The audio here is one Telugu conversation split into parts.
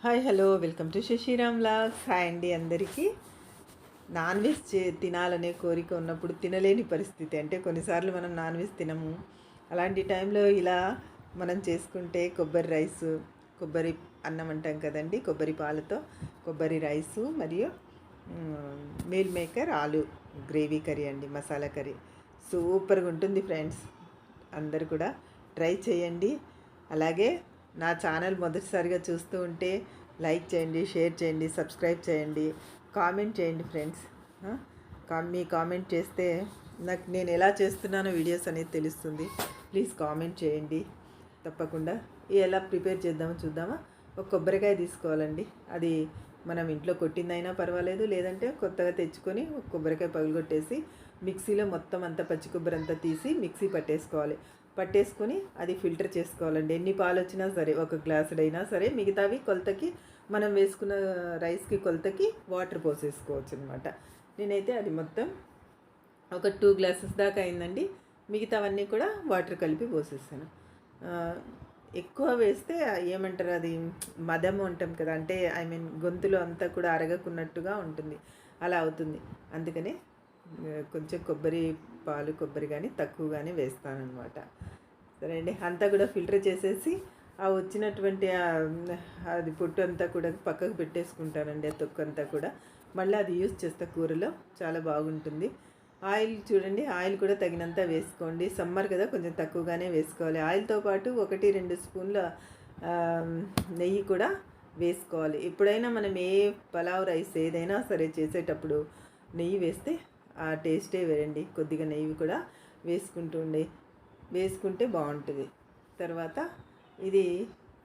Hi hello. Welcome to Sasiram logs hi అండి అందరికీ. నాన్ వెజ్ చే తినాలనే కోరిక ఉన్నప్పుడు తినలేని పరిస్థితి. అంటే కొన్నిసార్లు మనం నాన్ వెజ్ తినము. అలాంటి టైంలో ఇలా మనం చేసుకుంటే కొబ్బరి రైసు కొబ్బరి అన్నం అంటాం కదండి కొబ్బరి పాలతో కొబ్బరి రైసు మరియు మీల్ మేకర్ ఆలు గ్రేవీ కర్రీ అండి మసాలా కర్రీ. సూపర్గా ఉంటుంది ఫ్రెండ్స్. అందరు కూడా ట్రై చేయండి. అలాగే నా ఛానల్ మొదటిసారిగా చూస్తూ ఉంటే లైక్ చేయండి షేర్ చేయండి సబ్స్క్రైబ్ చేయండి కామెంట్ చేయండి ఫ్రెండ్స్. కా- మీ కామెంట్ చేస్తే నాకు నేను ఎలా చేస్తున్నానో వీడియోస్ అనేది తెలుస్తుంది. ప్లీజ్ కామెంట్ చేయండి. తప్పకుండా ఎలా ప్రిపేర్ చేద్దామో చూద్దామా? ఒక కొబ్బరికాయ తీసుకోవాలండి. అది మనం ఇంట్లో కొట్టిందైనా పర్వాలేదు లేదంటే కొత్తగా తెచ్చుకొని ఒక కొబ్బరికాయ పగలగొట్టేసి మిక్సీలో మొత్తం అంతా పచ్చి కొబ్బరి అంతా తీసి మిక్సీ పట్టేసుకోవాలి. పట్టేసుకొని అది ఫిల్టర్ చేసుకోవాలండి. ఎన్ని పాలు వచ్చినా సరే ఒక గ్లాసుడైనా సరే మిగతావి కొలతకి మనం వేసుకున్న రైస్కి కొలతకి వాటర్ పోసేసుకోవచ్చు అనమాట నేనైతే అది మొత్తం ఒక టూ గ్లాసెస్ దాకా అయిందండి. మిగతావన్నీ కూడా వాటర్ కలిపి పోసేసాను. ఎక్కువ వేస్తే ఏమంటారు అది మదము అంటాం కదా అంటే ఐ మీన్ గొంతులో అంతా కూడా అరగకున్నట్టుగా ఉంటుంది. అలా అవుతుంది. అందుకనే కొంచెం కొబ్బరి పాలు కొబ్బరి కానీ తక్కువగానే వేస్తానన్నమాట. సరే అండి అంతా కూడా ఫిల్టర్ చేసేసి ఆ వచ్చినటువంటి అది పొట్టు అంతా కూడా పక్కకు పెట్టేసుకుంటానండి ఆ తొక్కు అంతా కూడా. మళ్ళీ అది యూస్ చేస్తా కూరలో చాలా బాగుంటుంది. ఆయిల్ చూడండి ఆయిల్ కూడా తగినంత వేసుకోండి. సమ్మర్ కదా కొంచెం తక్కువగానే వేసుకోవాలి. ఆయిల్తో పాటు ఒకటి రెండు స్పూన్ల నెయ్యి కూడా వేసుకోవాలి. ఎప్పుడైనా మనం ఏ పలావ్ రైస్ ఏదైనా సరే చేసేటప్పుడు నెయ్యి వేస్తే ఆ టేస్టే వేరండి. కొద్దిగా నెయ్యి కూడా వేసుకుంటుండే వేసుకుంటే బాగుంటుంది. తర్వాత ఇది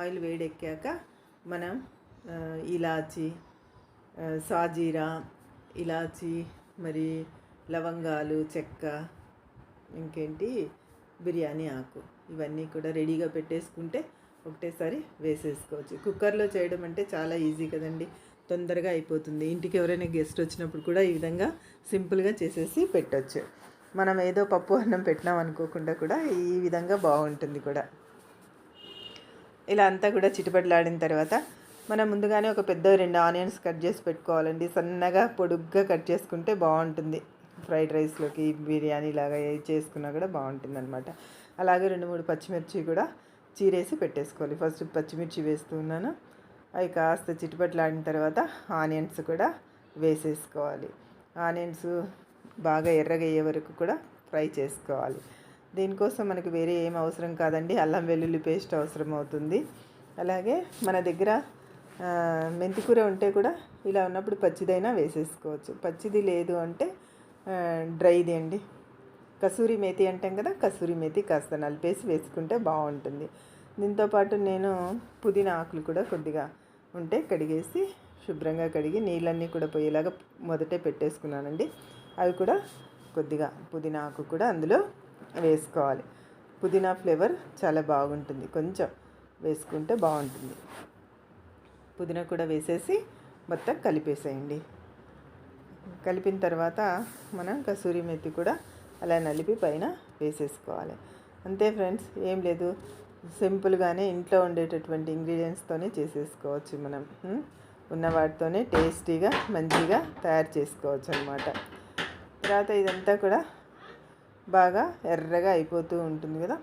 ఆయిల్ వేడెక్కాక మనం ఇలాచి సాజీరా ఇలాచి మరి లవంగాలు చెక్క ఇంకేంటి బిర్యానీ ఆకు ఇవన్నీ కూడా రెడీగా పెట్టేసుకుంటే ఒకటేసారి వేసేసుకోవచ్చు. కుక్కర్లో చేయడం అంటే చాలా ఈజీ కదండి. తొందరగా అయిపోతుంది. ఇంటికి ఎవరైనా గెస్ట్ వచ్చినప్పుడు కూడా ఈ విధంగా సింపుల్గా చేసేసి పెట్టచ్చు. మనం ఏదో పప్పు అన్నం పెట్టినాం అనుకోకుండా కూడా ఈ విధంగా బాగుంటుంది కూడా. ఇలా అంతా కూడా చిటుపట్లాడిన తర్వాత మనం ముందుగానే ఒక పెద్ద రెండు ఆనియన్స్ కట్ చేసి పెట్టుకోవాలండి. సన్నగా పొడుగ్గా కట్ చేసుకుంటే బాగుంటుంది. ఫ్రైడ్ రైస్లోకి బిర్యానీ లాగా ఏ చేసుకున్నా కూడా బాగుంటుంది అనమాట అలాగే రెండు మూడు పచ్చిమిర్చి కూడా చీరేసి పెట్టేసుకోవాలి. ఫస్ట్ పచ్చిమిర్చి వేస్తున్నాను అవి కాస్త చిట్టుపట్లాడిన తర్వాత ఆనియన్స్ కూడా వేసేసుకోవాలి. ఆనియన్స్ బాగా ఎర్రగయ్యే వరకు కూడా ఫ్రై చేసుకోవాలి. దీనికోసం మనకి వేరే ఏం అవసరం కాదండి. అల్లం వెల్లుల్లి పేస్ట్ అవసరం అవుతుంది. అలాగే మన దగ్గర మెంతికూర ఉంటే కూడా ఇలా ఉన్నప్పుడు పచ్చిదైనా వేసేసుకోవచ్చు. పచ్చిది లేదు అంటే డ్రైది అండి. కసూరి మేతి అంటాం కదా కసూరి మేతి కాస్త నలిపేసి వేసుకుంటే బాగుంటుంది. దీంతోపాటు నేను పుదీనా ఆకులు కూడా కొద్దిగా ఉంటే కడిగేసి శుభ్రంగా కడిగి నీళ్ళన్నీ కూడా పోయేలాగా మొదటే పెట్టేసుకున్నానండి. అవి కూడా కొద్దిగా పుదీనా ఆకు కూడా అందులో వేసుకోవాలి. పుదీనా ఫ్లేవర్ చాలా బాగుంటుంది. కొంచెం వేసుకుంటే బాగుంటుంది. పుదీనా కూడా వేసేసి మొత్తం కలిపేసేయండి. కలిపిన తర్వాత మనం కసూరి మెత్తి కూడా అలా నలిపి పైన వేసేసుకోవాలి. అంతే ఫ్రెండ్స్ ఏం లేదు. సింపుల్గానే ఇంట్లో ఉండేటటువంటి ఇంగ్రీడియంట్స్తోనే చేసేసుకోవచ్చు మనం. ఉన్న వాటితోనే టేస్టీగా మంచిగా తయారు చేసుకోవచ్చు అనమాట తర్వాత ఇదంతా కూడా బాగా ఎర్రగా అయిపోతూ ఉంటుంది కదా?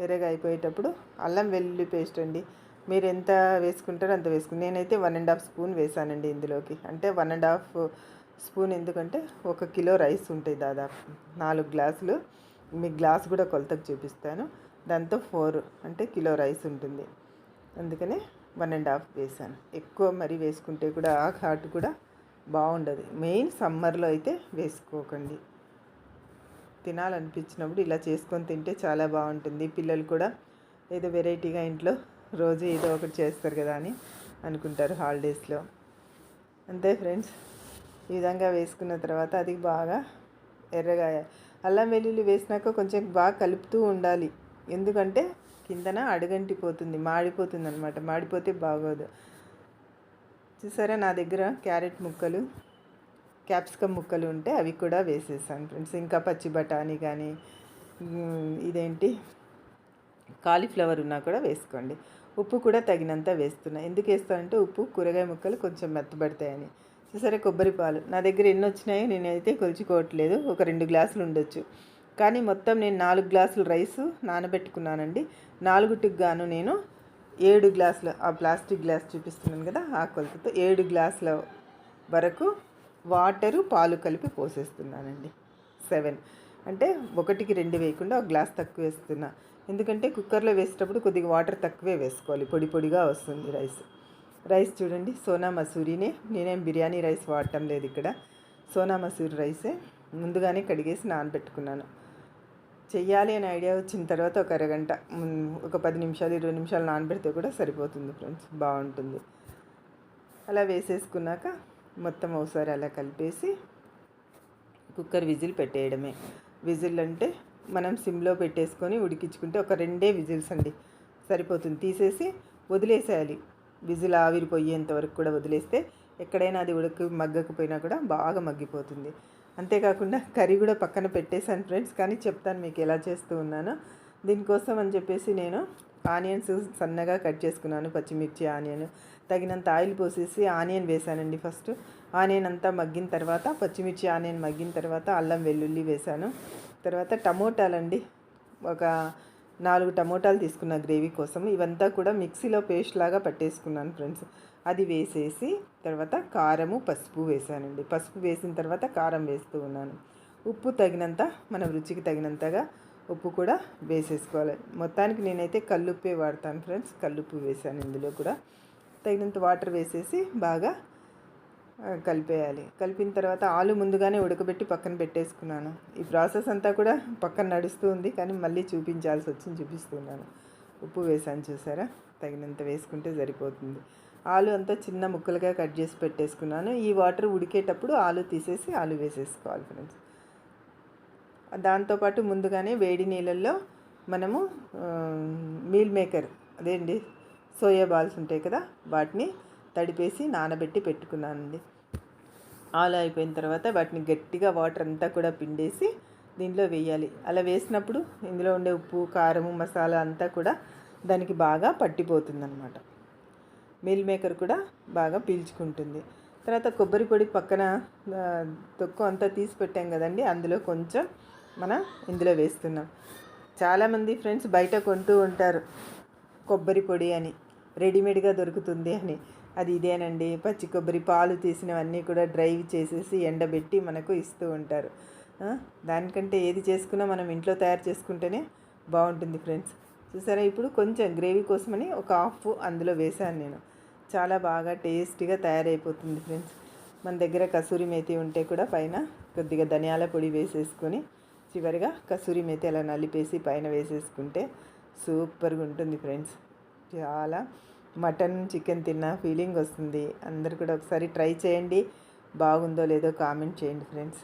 ఎర్రగా అయిపోయేటప్పుడు అల్లం వెల్లుల్లి పేస్ట్ అండి. మీరు ఎంత వేసుకుంటారో అంత వేసుకుని నేనైతే వన్ అండ్ హాఫ్ స్పూన్ వేసానండి ఇందులోకి. అంటే వన్ అండ్ హాఫ్ స్పూన్ ఎందుకంటే ఒక కిలో రైస్ ఉంటాయి దాదాపు. నాలుగు గ్లాసులు. మీ గ్లాస్ కూడా కొలతకు చూపిస్తాను. దాంతో ఫోర్ అంటే కిలో రైస్ ఉంటుంది. అందుకనే వన్ అండ్ హాఫ్ వేసాను. ఎక్కువ మరి వేసుకుంటే కూడా ఆ ఘాటు కూడా బాగుండదు. మెయిన్ సమ్మర్లో అయితే వేసుకోకండి. తినాలనిపించినప్పుడు ఇలా చేసుకొని తింటే చాలా బాగుంటుంది. పిల్లలు కూడా ఏదో వెరైటీగా ఇంట్లో రోజు ఏదో ఒకటి చేస్తారు కదా అని అనుకుంటారు హాలిడేస్లో. అంతే ఫ్రెండ్స్. ఈ విధంగా వేసుకున్న తర్వాత అది బాగా ఎర్రగా అల్లం వెల్లుల్లి వేసినాక కొంచెం బాగా కలుపుతూ ఉండాలి. ఎందుకంటే కిందన అడుగంటిపోతుంది మాడిపోతుంది అనమాట మాడిపోతే బాగోదు. చూసారా నా దగ్గర క్యారెట్ ముక్కలు క్యాప్సికమ్ ముక్కలు ఉంటే అవి కూడా వేసేసాను ఫ్రెండ్స్. ఇంకా పచ్చి బఠానీ కానీ ఇదేంటి? కాలీఫ్లవర్ ఉన్నా కూడా వేసుకోండి. ఉప్పు కూడా తగినంత వేస్తున్నా. ఎందుకు వేస్తానంటే ఉప్పు కూరగాయ ముక్కలు కొంచెం మెత్తబడతాయని. సరే కొబ్బరి పాలు నా దగ్గర ఎన్ని వచ్చినాయో నేనైతే కొలుచుకోవట్లేదు. ఒక రెండు గ్లాసులు ఉండొచ్చు. కానీ మొత్తం నేను నాలుగు గ్లాసులు రైస్ నానబెట్టుకున్నానండి. నాలుగుటికి గాను నేను. ఏడు గ్లాసులు ఆ ప్లాస్టిక్ గ్లాస్ చూపిస్తున్నాను కదా ఆ కొలతతో ఏడు గ్లాసుల వరకు వాటరు పాలు కలిపి పోసేస్తున్నానండి. సెవెన్. అంటే ఒకటికి రెండు వేయకుండా ఒక గ్లాస్ తక్కువ వేస్తున్నా. ఎందుకంటే కుక్కర్లో వేసేటప్పుడు కొద్దిగా వాటర్ తక్కువే వేసుకోవాలి. పొడి పొడిగా వస్తుంది రైస్. రైస్ చూడండి సోనా మసూరినే. నేనేం బిర్యానీ రైస్ వాడటం లేదు ఇక్కడ. సోనా మసూరి రైసే. ముందుగానే కడిగేసి నానబెట్టుకున్నాను. చెయ్యాలి అనే ఐడియా వచ్చిన తర్వాత ఒక అరగంట ఒక పది నిమిషాలు ఇరవై నిమిషాలు నానబెడితే కూడా సరిపోతుంది ఫ్రెండ్స్ బాగుంటుంది. అలా వేసేసుకున్నాక మొత్తం ఒకసారి అలా కలిపేసి కుక్కర్ విజిల్ పెట్టేయడమే. విజిల్ అంటే మనం సిమ్లో పెట్టేసుకొని ఉడికించుకుంటే ఒక రెండే విజిల్స్ అండి సరిపోతుంది. తీసేసి వదిలేసేయాలి. విజిల్ ఆవిరిపోయేంత వరకు కూడా వదిలేస్తే ఎక్కడైనా అది ఉడక మగ్గకపోయినా కూడా బాగా మగ్గిపోతుంది. అంతేకాకుండా కర్రీ కూడా పక్కన పెట్టేశాను ఫ్రెండ్స్ కానీ చెప్తాను మీకు ఎలా చేస్తూ ఉన్నానో. దీనికోసం అని చెప్పేసి నేను ఆనియన్స్ సన్నగా కట్ చేసుకున్నాను పచ్చిమిర్చి ఆనియన్. తగినంత ఆయిల్ పోసేసి ఆనియన్ వేసానండి ఫస్ట్. ఆనియన్ అంతా మగ్గిన తర్వాత పచ్చిమిర్చి ఆనియన్ మగ్గిన తర్వాత అల్లం వెల్లుల్లి వేసాను తర్వాత టమోటాలండి. ఒక నాలుగు టమోటాలు తీసుకున్న గ్రేవీ కోసం. ఇవంతా కూడా మిక్సీలో పేస్ట్ లాగా పట్టేసుకున్నాను ఫ్రెండ్స్. అది వేసేసి తర్వాత కారము పసుపు వేసానండి. పసుపు వేసిన తర్వాత కారం వేస్తూ ఉన్నాను. ఉప్పు తగినంత మన రుచికి తగినంతగా ఉప్పు కూడా వేసేసుకోవాలి. మొత్తానికి నేనైతే కల్లుప్పే వాడతాను ఫ్రెండ్స్. కల్లుప్పు వేసాను ఇందులో కూడా. తగినంత వాటర్ వేసేసి బాగా కలిపేయాలి. కలిపిన తర్వాత ఆలు ముందుగానే ఉడకబెట్టి పక్కన పెట్టేసుకున్నాను. ఈ ప్రాసెస్ అంతా కూడా పక్కన నడుస్తూ ఉంది కానీ మళ్ళీ చూపించాల్సి వచ్చింది చూపిస్తున్నాను. ఉప్పు వేసాను చూసారా? తగినంత వేసుకుంటే సరిపోతుంది. ఆలు అంతా చిన్న ముక్కలుగా కట్ చేసి పెట్టేసుకున్నాను. ఈ వాటర్ ఉడికేటప్పుడు ఆలు తీసేసి ఆలు వేసేసుకోవాలి ఫ్రెండ్స్. దాంతోపాటు ముందుగానే వేడి నీళ్ళల్లో మనము మీల్ మేకర్ అదేంటి సోయా బాల్స్ ఉంటాయి కదా వాటిని తడిపేసి నానబెట్టి పెట్టుకున్నానండి. ఆలు అయిపోయిన తర్వాత వాటిని గట్టిగా వాటర్ అంతా కూడా పిండేసి దీంట్లో వేయాలి. అలా వేసినప్పుడు ఇందులో ఉండే ఉప్పు కారము మసాలా అంతా కూడా దానికి బాగా పట్టిపోతుందన్నమాట. మీల్ మేకర్ కూడా బాగా పీల్చుకుంటుంది. తర్వాత కొబ్బరి పొడి పక్కన తొక్కు అంతా తీసి పెట్టాం కదండి అందులో కొంచెం మనం ఇందులో వేస్తున్నాం. చాలామంది ఫ్రెండ్స్ బయట కొంటూ ఉంటారు కొబ్బరి పొడి అని రెడీమేడ్గా దొరుకుతుంది అని. అది ఇదేనండి పచ్చి కొబ్బరి పాలు తీసినవన్నీ కూడా డ్రైవ్ చేసేసి ఎండబెట్టి మనకు ఇస్తూ ఉంటారు. దానికంటే ఏది చేసుకున్నా మనం ఇంట్లో తయారు చేసుకుంటేనే బాగుంటుంది ఫ్రెండ్స్. చూసారా ఇప్పుడు కొంచెం గ్రేవీ కోసమని ఒక హాఫ్ అందులో వేసాను నేను. చాలా బాగా టేస్టీగా తయారైపోతుంది ఫ్రెండ్స్. మన దగ్గర కసూరి మేతి ఉంటే కూడా పైన కొద్దిగా ధనియాల పొడి వేసేసుకొని చివరిగా కసూరి మేతి అలా నలిపేసి పైన వేసేసుకుంటే సూపర్గా ఉంటుంది ఫ్రెండ్స్. చాలా మటన్ చికెన్ తిన్న ఫీలింగ్ వస్తుంది. అందరు కూడా ఒకసారి ట్రై చేయండి. బాగుందో లేదో కామెంట్ చేయండి ఫ్రెండ్స్.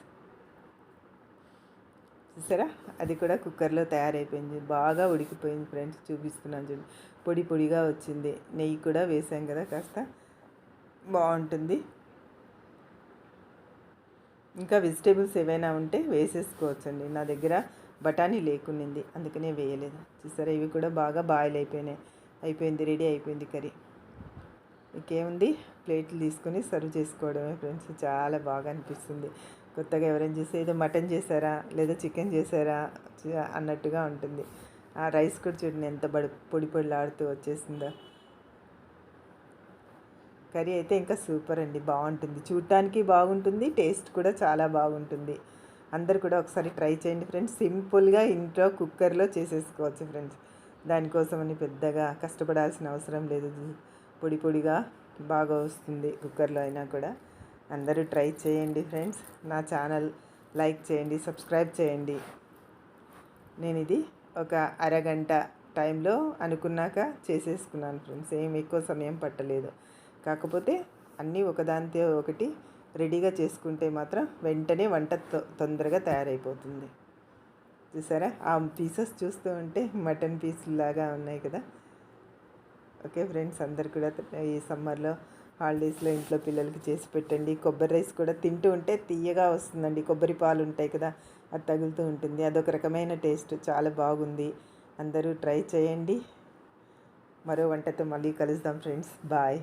చూసారా? అది కూడా కుక్కర్లో తయారైపోయింది. బాగా ఉడికిపోయింది ఫ్రెండ్స్. చూపిస్తున్నాను చూడండి పొడి పొడిగా వచ్చింది. నెయ్యి కూడా వేసాం కదా కాస్త. బాగుంటుంది. ఇంకా వెజిటేబుల్స్ ఏవైనా ఉంటే వేసేసుకోవచ్చండి. నా దగ్గర బఠానీ లేకునింది అందుకనే వేయలేదు. చూసారా ఇవి కూడా బాగా బాయిల్ అయిపోయినాయి. అయిపోయింది రెడీ అయిపోయింది కర్రీ. ఇంకేముంది? ప్లేట్లు తీసుకొని సర్వ్ చేసుకోవడమే ఫ్రెండ్స్. చాలా బాగా అనిపిస్తుంది. కొత్తగా ఎవరైనా చేస్తే ఏదో మటన్ చేశారా లేదా చికెన్ చేశారా అన్నట్టుగా ఉంటుంది. ఆ రైస్ కూడా చూడండి ఎంత బడి పొడి పొడిలాడుతూ వచ్చేసిందో. కర్రీ అయితే ఇంకా సూపర్ అండి బాగుంటుంది. చూడటానికి బాగుంటుంది టేస్ట్ కూడా చాలా బాగుంటుంది. అందరు కూడా ఒకసారి ట్రై చేయండి ఫ్రెండ్స్. సింపుల్గా ఇంట్లో కుక్కర్లో చేసేసుకోవచ్చు ఫ్రెండ్స్. దానికోసమని పెద్దగా కష్టపడాల్సిన అవసరం లేదు. పొడి పొడిగా బాగా వస్తుంది కుక్కర్లో అయినా కూడా. అందరూ ట్రై చేయండి ఫ్రెండ్స్. నా ఛానల్ లైక్ చేయండి సబ్స్క్రైబ్ చేయండి. నేను ఇది ఒక అరగంట టైంలో అనుకున్నాక చేసేసుకున్నాను ఫ్రెండ్స్. ఏం ఎక్కువ సమయం పట్టలేదు. కాకపోతే అన్నీ ఒకదానితో ఒకటి రెడీగా చేసుకుంటే మాత్రం వెంటనే వంట తొందరగా తయారైపోతుంది. చూసారా? ఆ పీసెస్ చూస్తూ ఉంటే మటన్ పీస్ లాగా ఉన్నాయి కదా. ఓకే ఫ్రెండ్స్ అందరు కూడా ఈ సమ్మర్లో హాలిడేస్లో ఇంట్లో పిల్లలకి చేసి పెట్టండి. కొబ్బరి రైస్ కూడా తింటూ ఉంటే తీయగా వస్తుందండి. కొబ్బరి పాలు ఉంటాయి కదా. అది తగులుతూ ఉంటుంది. అదొక రకమైన టేస్ట్. చాలా బాగుంది. అందరూ ట్రై చేయండి. మరో వంటతో మళ్ళీ కలుద్దాం ఫ్రెండ్స్. బాయ్.